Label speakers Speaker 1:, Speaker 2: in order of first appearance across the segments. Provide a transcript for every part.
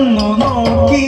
Speaker 1: ഒന്നു നോക്കി.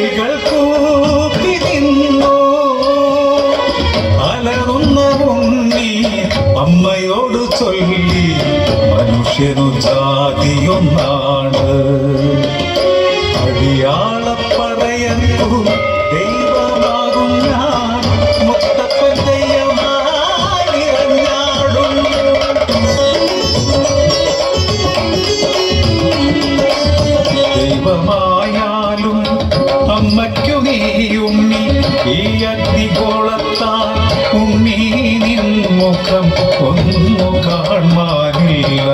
Speaker 1: കിളികൾ കൂപ്പി നിന്നോ. അലറുന്ന ഉണ്ണി അമ്മയോട് ചൊല്ലി മനുഷ്യനു ജാതിയൊന്നാണ്. അടിയാളപ്പറയൂ ദൈവമാകും ഞാൻ മുത്തപ്പൻ ദൈവമായി ഇറങ്ങാടും ലോകം ഒന്നു കാണാനില്ല